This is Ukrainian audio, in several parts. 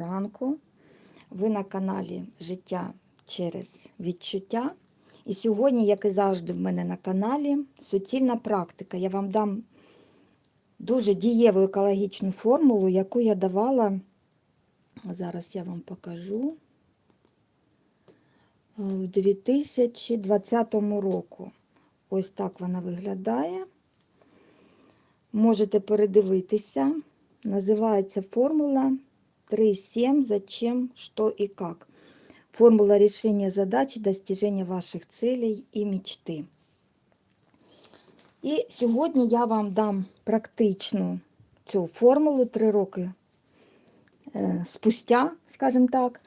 ранку. Ви на каналі Життя через відчуття. І сьогодні, як і завжди, в мене на каналі суцільна практика. Я вам дам дуже дієву екологічну формулу, яку я давала. Зараз я вам покажу в 2020 року. Ось так вона виглядає. Можете передивитися. Називається формула 3.7. Зачем, что и как. Формула решения задач, достижения ваших целей і мечти. І сьогодні я вам дам практичну цю формулу 3 роки е, спустя, скажімо так.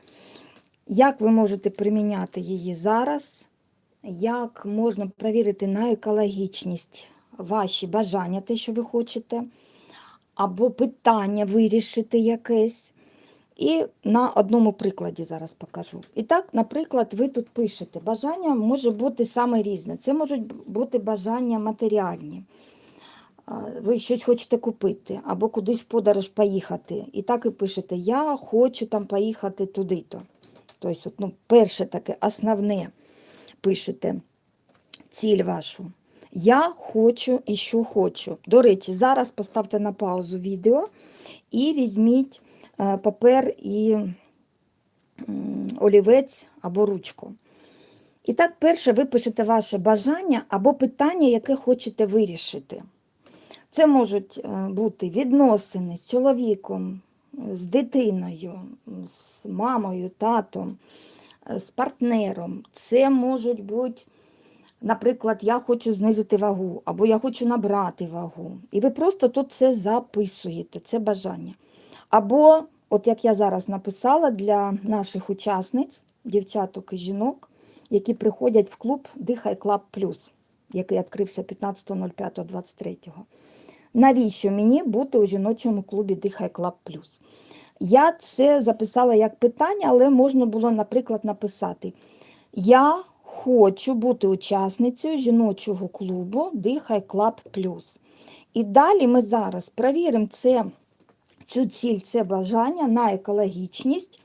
Як ви можете приміняти її зараз, як можна перевірити на екологічність ваші бажання, те, що ви хочете, або питання вирішити якесь. І на одному прикладі зараз покажу. І так, наприклад, ви тут пишете, бажання може бути саме різне. Це можуть бути бажання матеріальні. Ви щось хочете купити, або кудись в подорож поїхати. І так і пишете, я хочу там поїхати туди-то. Тобто, ну, перше таке основне пишете ціль вашу. Я хочу і що хочу. До речі, зараз поставте на паузу відео і візьміть е, папер і олівець або ручку. І так, перше, ви пишете ваше бажання або питання, яке хочете вирішити. Це можуть е, бути відносини з чоловіком, з дитиною, з мамою, татом, е, з партнером. Це можуть бути, наприклад, я хочу знизити вагу, або я хочу набрати вагу. І ви просто тут це записуєте, це бажання. Або, от як я зараз написала, для наших учасниць, дівчаток і жінок, які приходять в клуб Дихай Клаб Плюс, який відкрився 15.05.23. Навіщо мені бути у жіночому клубі Дихай Клаб Плюс? Я це записала як питання, але можна було, наприклад, написати: Я хочу бути учасницею жіночого клубу Дихай Клаб Плюс. І далі ми зараз перевіримо це, цю ціль, це бажання на екологічність.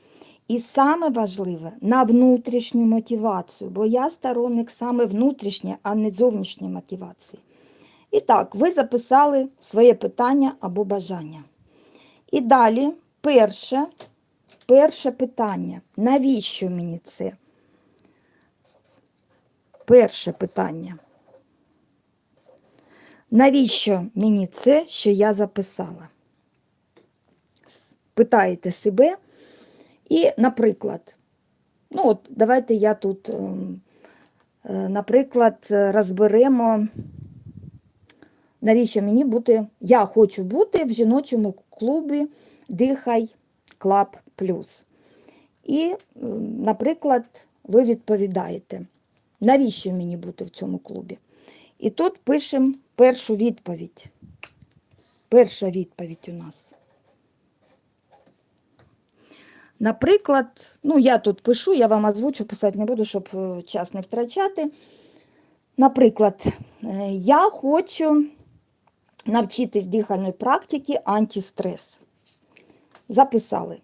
І саме важливе на внутрішню мотивацію, бо я сторонник саме внутрішньої, а не зовнішньої мотивації. І так, ви записали своє питання або бажання. І далі перше, перше питання. Навіщо мені це? Перше питання. Навіщо мені це, що я записала? Питаєте себе. І, наприклад, ну от давайте я тут, ем, е, наприклад, розберемо, навіщо мені бути, я хочу бути в жіночому клубі Дихай Клаб Плюс. І, наприклад, ви відповідаєте, навіщо мені бути в цьому клубі? І тут пишемо першу відповідь. Перша відповідь у нас. Наприклад, ну я тут пишу, я вам озвучу, писати не буду, щоб е, час не втрачати. Наприклад, е, я хочу навчитись дихальної практики антистрес. Записали.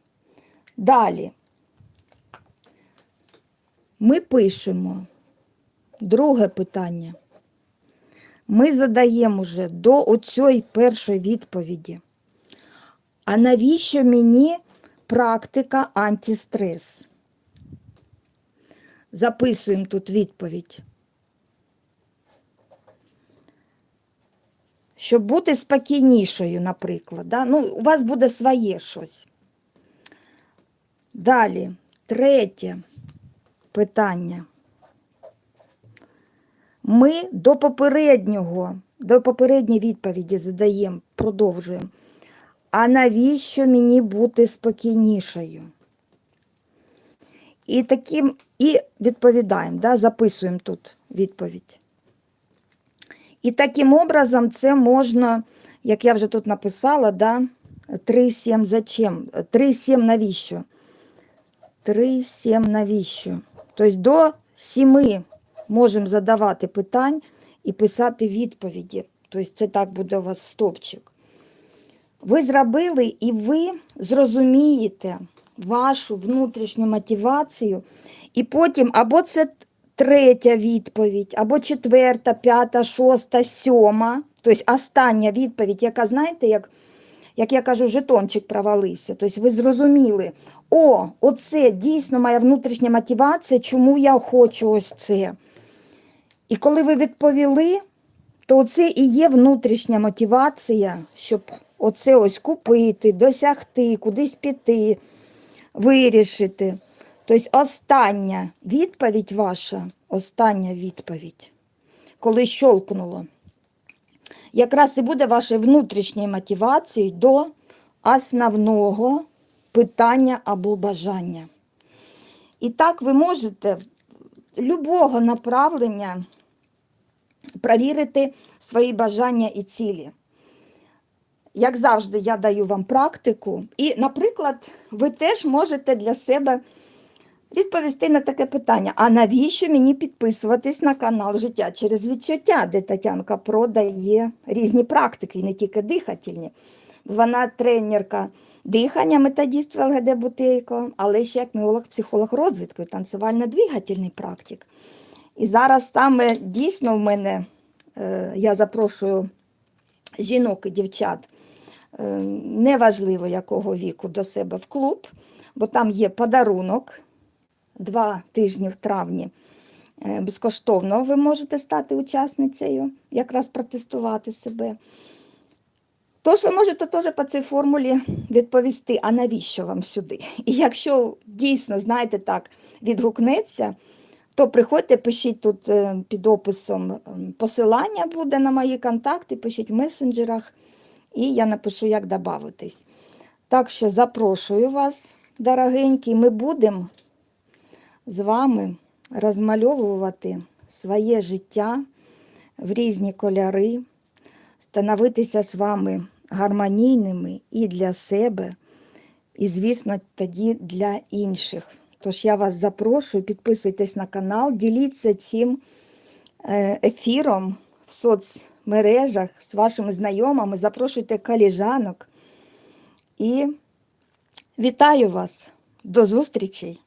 Далі ми пишемо друге питання. Ми задаємо вже до оцієї першої відповіді. А навіщо мені практика антистрес? Записуємо тут відповідь. Щоб бути спокійнішою, наприклад. Да? Ну, у вас буде своє щось. Далі, третє питання. Ми до попереднього, до попередньої відповіді задаємо, продовжуємо. А навіщо мені бути спокійнішою? І таким і відповідаємо, да, записуємо тут відповідь. І таким образом це можна, як я вже тут написала, да, 3-7 зачем? 3-7 навіщо? 3-7 навіщо? Тобто до 7 можемо задавати питань і писати відповіді. Тобто це так буде у вас стопчик. Ви зробили і ви зрозумієте, вашу внутрішню мотивацію, і потім або це третя відповідь, або четверта, п'ята, шоста, сьома, тобто остання відповідь, яка, знаєте, як, як я кажу, жетончик провалився. Тобто ви зрозуміли, о, оце дійсно моя внутрішня мотивація, чому я хочу ось це. І коли ви відповіли, то це і є внутрішня мотивація, щоб оце ось купити, досягти, кудись піти, вирішити. Тобто остання відповідь ваша, остання відповідь, коли щолкнуло, якраз і буде вашою внутрішньою мотивацією до основного питання або бажання. І так ви можете любого направлення перевірити свої бажання і цілі. Як завжди, я даю вам практику. І, наприклад, ви теж можете для себе відповісти на таке питання: а навіщо мені підписуватись на канал Життя через відчуття, де Тетянка продає різні практики, не тільки дихательні. Вона тренерка дихання, методіст в ЛГД Бутейко, але ще як міолог, психолог розвитку, танцювально-двигательний практик. І зараз саме дійсно в мене е, я запрошую жінок і дівчат, е, неважливо якого віку, до себе в клуб, бо там є подарунок два тижні в травні. Е, Безкоштовно ви можете стати учасницею, якраз протестувати себе. Тож ви можете теж по цій формулі відповісти, а навіщо вам сюди? І якщо дійсно, знаєте, так відгукнеться, то приходьте, пишіть тут е, під описом посилання буде на мої контакти, пишіть в месенджерах, і я напишу, як додатись. Так що запрошую вас, дорогенькі, ми будемо з вами розмальовувати своє життя в різні кольори, становитися з вами гармонійними і для себе, і, звісно, тоді для інших. Тож я вас запрошую, підписуйтесь на канал, діліться цим е, ефіром в соцмережах з вашими знайомими, запрошуйте коліжанок. І вітаю вас! До зустрічей!